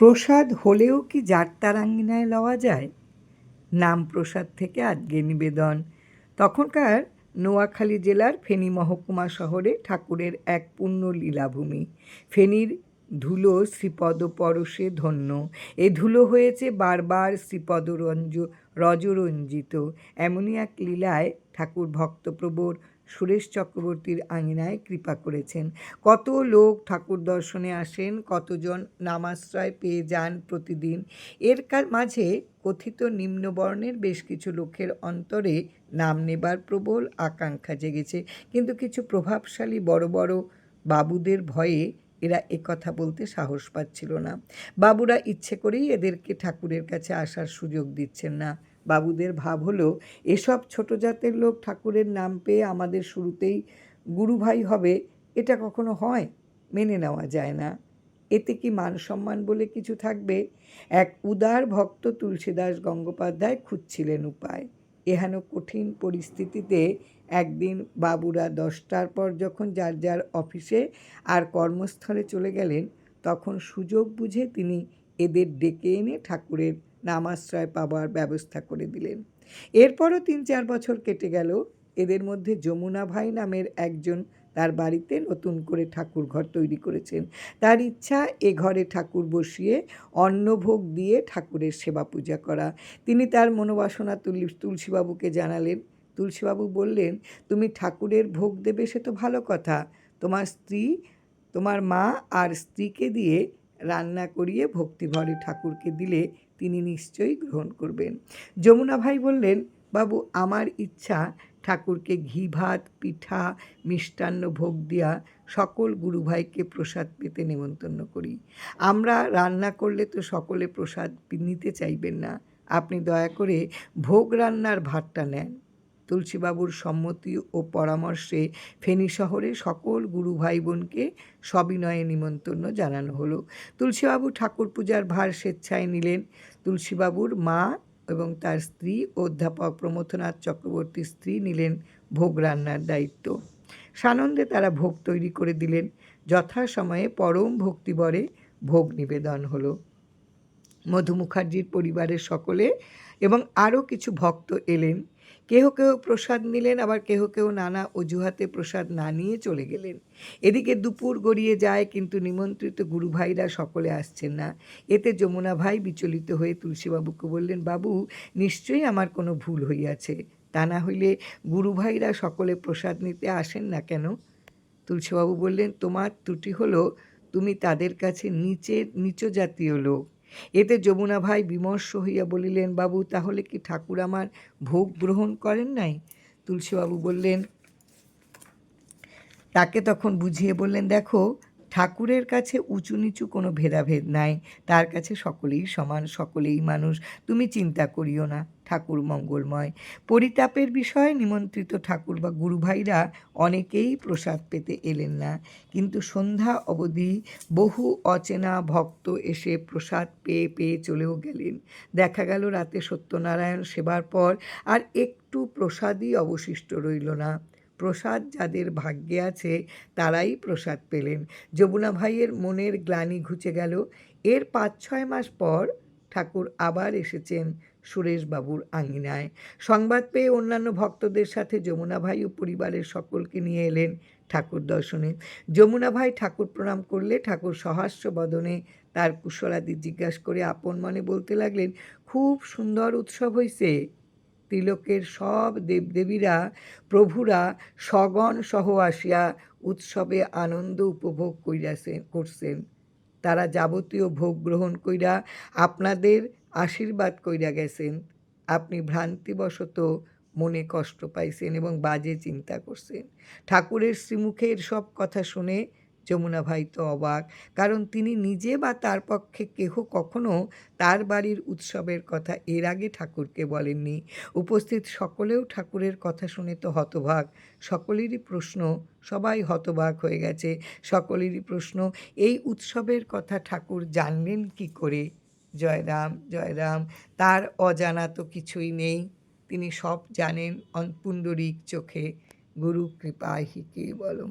প্রসাদ হলেও কি যাত্রারাঙ্গিনায় লওয়া যায়? নাম প্রসাদ থেকে আজকে নিবেদন। তখনকার নোয়াখালী জেলার ফেনী মহকুমা শহরে ঠাকুরের এক পূর্ণ লীলাভূমি। ফেনীর ধুলো শ্রীপদ পরশে ধন্য। এ ধুলো হয়েছে বারবার শ্রীপদ রঞ্জ রজরঞ্জিত। এমনই এক লীলায় ঠাকুর ভক্তপ্রবর সুরেশ চক্রবর্তীর আঙিনায় কৃপা করেছেন। কত লোক ঠাকুর দর্শনে আসেন, কতজন নামাশ্রয় পেয়ে যান প্রতিদিন। এর মাঝে কথিত নিম্নবর্ণের বেশ কিছু লোকের অন্তরে নাম নেবার প্রবল আকাঙ্ক্ষা জেগেছে। কিন্তু কিছু প্রভাবশালী বড় বড় বাবুদের ভয়ে এরা কথা বলতে সাহস পাচ্ছিল না। বাবুরা ইচ্ছে করেই এদেরকে ঠাকুরের কাছে আসার সুযোগ দিচ্ছেন না। বাবুদের ভাব হলো, এসব ছোট জাতের লোক ঠাকুরের নাম পেয়ে আমাদের শুরুতেই গুরুভাই হবে, এটা কখনো হয়? মেনে নেওয়া যায় না। এতে কি মান সম্মান বলে কিছু থাকবে? এক উদার ভক্ত তুলসীদাস গঙ্গোপাধ্যায় খুঁজছিলেন উপায়। এহেন কঠিন পরিস্থিতিতে একদিন বাবুরা দশটার পর যখন যার যার অফিসে আর কর্মস্থলে চলে গেলেন, তখন সুযোগ বুঝে তিনি এদের ডেকে এনে ঠাকুরের নামাশ্রয় পাবার ব্যবস্থা করে দিলেন। এরপরও তিন চার বছর কেটে গেল। এদের মধ্যে যমুনা ভাই নামের একজন তার বাড়িতে নতুন করে ঠাকুর ঘর তৈরি করেছেন। তার ইচ্ছা, এ ঘরে ঠাকুর বসিয়ে অন্নভোগ দিয়ে ঠাকুরের সেবা পূজা করা। তিনি তার মনোবাসনা তুলি, তুলসীবাবুকে জানালেন, তুলসীবাবু বললেন, তুমি ঠাকুরের ভোগ দেবে সে তো ভালো কথা। তোমার স্ত্রী, তোমার মা আর স্ত্রীকে দিয়ে রান্না করিয়ে ভক্তিভরে ঠাকুরকে দিলে তিনি নিশ্চয়ই গ্রহণ করবেন। যমুনা ভাই বললেন, বাবু, আমার ইচ্ছা ঠাকুরকে ঘি ভাত, পিঠা, মিষ্টান্ন ভোগ দিয়া সকল গুরুভাইকে প্রসাদ পেতে নেমন্তন্ন করি। আমরা রান্না করলে তো সকলে প্রসাদ নিতে চাইবেন না। আপনি দয়া করে ভোগ রান্নার ভাতটা নেন। তুলসীবাবুর সম্মতি ও পরামর্শে ফেনী শহরে সকল গুরু ভাই বোনকে সবিনয়ে নিমন্ত্রণ জানানো হলো। তুলসীবাবু ঠাকুর পূজার ভার স্বেচ্ছায় নিলেন। তুলসীবাবুর মা এবং তার স্ত্রী অধ্যাপক প্রমথনাথ চক্রবর্তীর স্ত্রী নিলেন ভোগ রান্নার দায়িত্ব। সানন্দে তারা ভোগ তৈরি করে দিলেন। যথাসময়ে পরম ভক্তিবরে ভোগ নিবেদন হলো। মধু মুখার্জির পরিবারের সকলে এবং আরও কিছু ভক্ত এলেন। কেহ কেউ প্রসাদ নিলেন, আবার কেহ কেউ নানা অজুহাতে প্রসাদ না নিয়ে চলে গেলেন। এদিকে দুপুর গড়িয়ে যায়, কিন্তু নিমন্ত্রিত গুরু ভাইরা সকলে আসছেন না। এতে যমুনা ভাই বিচলিত হয়ে তুলসীবাবুকে বললেন, বাবু, নিশ্চয়ই আমার কোনো ভুল হইয়াছে। তা না হইলে গুরু ভাইরা সকলে প্রসাদ নিতে আসেন না কেন? তুলসীবাবু বললেন, তোমার ত্রুটি হলো, তুমি তাদের কাছে নিচে নিচ জাতীয় লোক। এতে যমুনা ভাই বিমর্ষ হইয়া বলিলেন, বাবু, তাহলে কি ঠাকুর আমার ভোগ গ্রহণ করেন নাই? তুলসীবাবু বললেন, তাকে তখন বুঝিয়ে বললেন, দেখো ঠাকুরের কাছে উঁচু নিচু কোনো ভেদাভেদ নাই। তার কাছে সকলেই সমান, সকলেই মানুষ। তুমি চিন্তা করিও না, ঠাকুর মঙ্গলময়। পরিতাপের বিষয়ে নিমন্ত্রিত ঠাকুর বা গুরুভাইরা অনেকেই প্রসাদ পেতে এলেন না। কিন্তু সন্ধ্যা অবধি বহু অচেনা ভক্ত এসে প্রসাদ পেয়ে পেয়ে চলেও গেলেন। দেখা গেল রাতে সত্যনারায়ণ সেবার পর আর একটু প্রসাদই অবশিষ্ট রইল না। প্রসাদ যাদের ভাগ্যে আছে, তারাই প্রসাদ পেলেন। যমুনা ভাইয়ের মনের গ্লানি ঘুচে গেল। এর পাঁচ ছয় মাস পর ঠাকুর আবার এসেছেন সুরেশবাবুর আঙিনায়। সংবাদ পেয়ে অন্যান্য ভক্তদের সাথে যমুনা ভাই ও পরিবারের সকলকে নিয়ে এলেন ঠাকুর দর্শনে। যমুনা ভাই ঠাকুর প্রণাম করলে ঠাকুর সহাস্য বদনে তার কুশলাদি জিজ্ঞাসা করে আপন মনে বলতে লাগলেন, খুব সুন্দর উৎসব হইছে। তিলকের সব দেবদেবীরা, প্রভুরা সগণ সহ আসিয়া উৎসবে আনন্দ উপভোগ করিয়াছেন, করছেন। তারা যাবতীয় ভোগ গ্রহণ কইরা আপনাদের আশীর্বাদ কইরা গেছেন। আপনি ভ্রান্তিবশত মনে কষ্ট পাইছেন এবং বাজে চিন্তা করছেন। ঠাকুরের শ্রীমুখের সব কথা শুনে যমুনা ভাই তো অবাক। কারণ তিনি নিজে বা তার পক্ষে কেহ কখনো তার বাড়ির উৎসবের কথা এর আগে ঠাকুরকে বলেননি। উপস্থিত সকলেও ঠাকুরের কথা শুনে তো হতভাগ। সকলেরই প্রশ্ন, সবাই হতবাক হয়ে গেছে। সকলেরই প্রশ্ন, এই উৎসবের কথা ঠাকুর জানলেন কি করে? জয়রাম জয়রাম তার অজানা তো কিছুই নেই। তিনি সব জানেন পুণ্ডরিক চোখে। গুরু কৃপাহি কে বলম